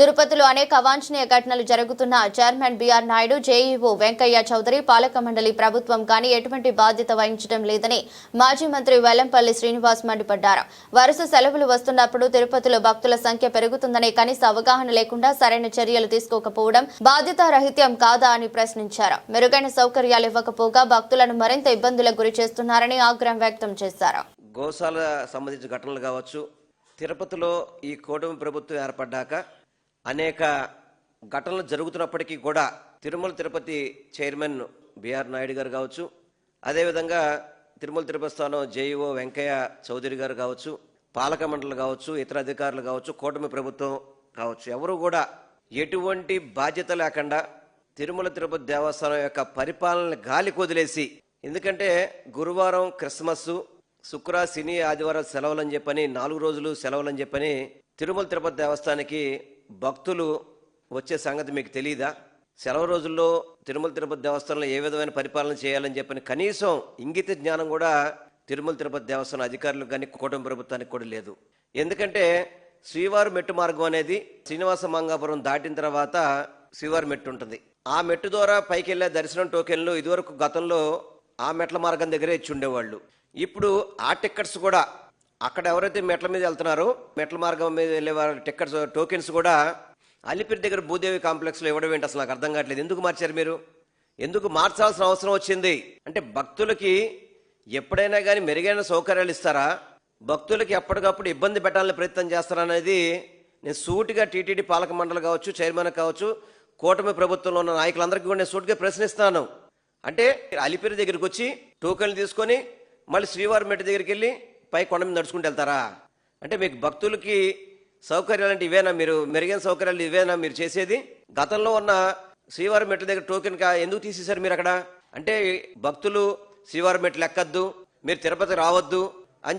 తిరుపతిలో అనేక అవాంఛనీయ ఘటనలు జరుగుతున్న chairman BR Naidu JEO Venkaiah Chowdary పాలక మండలి ప్రభుత్వం కానీ ఎటువంటి బాధ్యత వహించడం లేదని మాజీ మంత్రి వెల్లంపల్లి శ్రీనివాస్ మండిపడ్డారు. వరుస సెలవులు వస్తున్నప్పుడు తిరుపతిలో భక్తుల సంఖ్య పెరుగుతుందనే కనీస అవగాహన లేకుండా సరైన చర్యలు తీసుకోకపోవడం బాధ్యతారహిత్యం కాదా అని ప్రశ్నించారు. మెరుగైన సౌకర్యాలు ఇవ్వకపోగా భక్తులను మరింత ఇబ్బందులకు గురి చేస్తున్నారని ఆగ్రహం వ్యక్తం చేశారు. గోశాల సంబంధించిన ఘటనలు కావచ్చు. తిరుపతిలో ఈ కూటమి ప్రభుత్వం ఏర్పడ్డాక అనేక ఘటనలు జరుగుతున్నప్పటికీ కూడా తిరుమల తిరుపతి చైర్మన్ బిఆర్ నాయుడు గారు కావచ్చు అదేవిధంగా తిరుమల తిరుపతి స్థానం జేఈఓ వెంకయ్య చౌదరి గారు కావచ్చు పాలక మండలి కావచ్చు ఇతర అధికారులు కావచ్చు కూటమి ప్రభుత్వం కావచ్చు ఎవరు కూడా ఎటువంటి బాధ్యత లేకుండా తిరుమల తిరుపతి దేవస్థానం యొక్క పరిపాలన గాలి కొదిలేసి ఎందుకంటే గురువారం క్రిస్మస్ శుక్ర శని ఆదివారం సెలవులని చెప్పని నాలుగు రోజులు సెలవులని చెప్పని తిరుమల తిరుపతి దేవస్థానానికి భక్తులు వచ్చే సంగతి మీకు తెలియదా సెలవు రోజుల్లో తిరుమల తిరుపతి దేవస్థానంలో ఏ విధమైన పరిపాలన చేయాలని చెప్పని కనీసం ఇంగిత జ్ఞానం కూడా తిరుమల తిరుపతి దేవస్థానం అధికారులకు కానీ కూటమి ప్రభుత్వానికి కూడా లేదు. ఎందుకంటే శ్రీవారు మెట్టు మార్గం అనేది శ్రీనివాస మంగాపురం దాటిన తర్వాత శ్రీవారి మెట్టు ఉంటుంది. ఆ మెట్టు ద్వారా పైకి వెళ్ళే దర్శనం టోకెన్లు ఇదివరకు గతంలో ఆ మెట్ల మార్గం దగ్గరే ఇచ్చి ఉండేవాళ్ళు. ఇప్పుడు ఆ టికెట్స్ కూడా అక్కడ ఎవరైతే మెట్ల మీద వెళ్తున్నారో మెట్ల మార్గం మీద వెళ్ళే వారి టికెట్స్ టోకెన్స్ కూడా అలిపిరి దగ్గర భూదేవి కాంప్లెక్స్లో ఇవ్వడం ఏంటి అసలు నాకు అర్థం కావట్లేదు. ఎందుకు మార్చారు మీరు? ఎందుకు మార్చాల్సిన అవసరం వచ్చింది? అంటే భక్తులకి ఎప్పుడైనా కానీ మెరుగైన సౌకర్యాలు ఇస్తారా? భక్తులకి ఎప్పటికప్పుడు ఇబ్బంది పెట్టాలని ప్రయత్నం చేస్తారా అనేది నేను సూటిగా టీటీడీ పాలక మండలి కావచ్చు చైర్మన్ కావచ్చు కూటమి ప్రభుత్వంలో ఉన్న నాయకులందరికీ కూడా నేను సూటిగా ప్రశ్నిస్తాను. అంటే అలిపిరి దగ్గరికి వచ్చి టోకెన్లు తీసుకొని మళ్ళీ శ్రీవారి మెట్టు దగ్గరికి వెళ్ళి పై కొండ మీద నడుచుకుంటూ వెళ్తారా? అంటే మీకు భక్తులకి సౌకర్యాలు అంటే ఇవేనా? మీరు మెరుగైన సౌకర్యాలు ఇవేనా మీరు చేసేది? గతంలో ఉన్న శ్రీవారి మెట్ల దగ్గర టోకెన్ కా ఎందుకు తీసేశారు మీరు అక్కడ? అంటే భక్తులు శ్రీవారి మెట్లు ఎక్కద్దు మీరు తిరుపతి రావద్దు అని చెప్పి